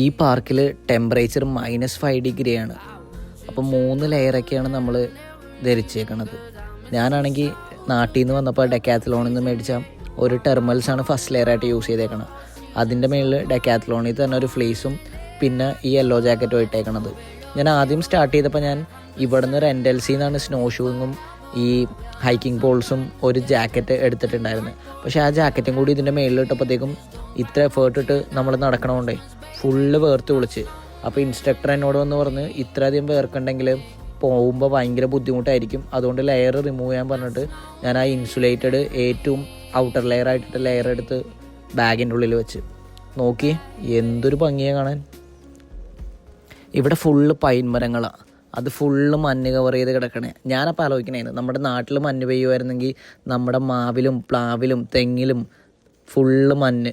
ഈ പാർക്കിൽ temperature minus five ഡിഗ്രിയാണ് അപ്പോൾ മൂന്ന് ലെയറൊക്കെയാണ് നമ്മൾ ധരിച്ചേക്കണത്. ഞാനാണെങ്കിൽ നാട്ടിൽ നിന്ന് വന്നപ്പോൾ ഡെക്കാത്ലോണിൽ നിന്ന് മേടിച്ച ഒരു ടെർമൽസാണ് ഫസ്റ്റ് ലെയറായിട്ട് യൂസ് ചെയ്തേക്കണത്. അതിന്റെ മേളിൽ ഡെക്കാത്ലോണിൽ തന്നെ ഒരു ഫ്ലീസും പിന്നെ ഈ യെല്ലോ ജാക്കറ്റും ഇട്ടേക്കണത്. ഞാൻ ആദ്യം സ്റ്റാർട്ട് ചെയ്തപ്പോൾ ഞാൻ ഇവിടെ നിന്ന് റെന്റൽ സിയിൽ നിന്നാണ് സ്നോ ഷൂങ്ങും ഈ ഹൈക്കിംഗ് പോൾസും ഒരു ജാക്കറ്റ് എടുത്തിട്ടുണ്ടായിരുന്നു. പക്ഷേ ആ ജാക്കറ്റും കൂടി ഇതിന്റെ മേളിൽ ഇട്ടപ്പോഴത്തേക്കും ഇത്ര എഫേർട്ട് ഇട്ട് നമ്മൾ നടക്കണോണ്ടേ ഫുള്ള് വേർത്ത് വിളിച്ച്. അപ്പോൾ ഇൻസ്ട്രക്ടർ എന്നോട് വന്ന് പറഞ്ഞ് ഇത്രയധികം വേർക്കുണ്ടെങ്കിൽ പോകുമ്പോൾ ഭയങ്കര ബുദ്ധിമുട്ടായിരിക്കും. അതുകൊണ്ട് ലെയർ റിമൂവ് ചെയ്യാൻ പറഞ്ഞിട്ട് ഞാൻ ആ ഇൻസുലേറ്റഡ് ഏറ്റവും ഔട്ടർ ലെയർ ആയിട്ടിട്ട് ലെയർ എടുത്ത് ബാഗിന്റെ ഉള്ളിൽ വെച്ച്. നോക്കി എന്തൊരു ഭംഗിയാണ് കാണാൻ. ഇവിടെ ഫുള്ള് പൈൻ മരങ്ങളാണ് അത് ഫുള്ള് മഞ്ഞ് കവർ ചെയ്ത് കിടക്കണേ. ഞാനപ്പോൾ ആലോചിക്കണേന്ന് നമ്മുടെ നാട്ടിൽ മഞ്ഞ് പെയ്യുമായിരുന്നെങ്കിൽ നമ്മുടെ മാവിലും പ്ലാവിലും തെങ്ങിലും ഫുള്ള് മഞ്ഞ്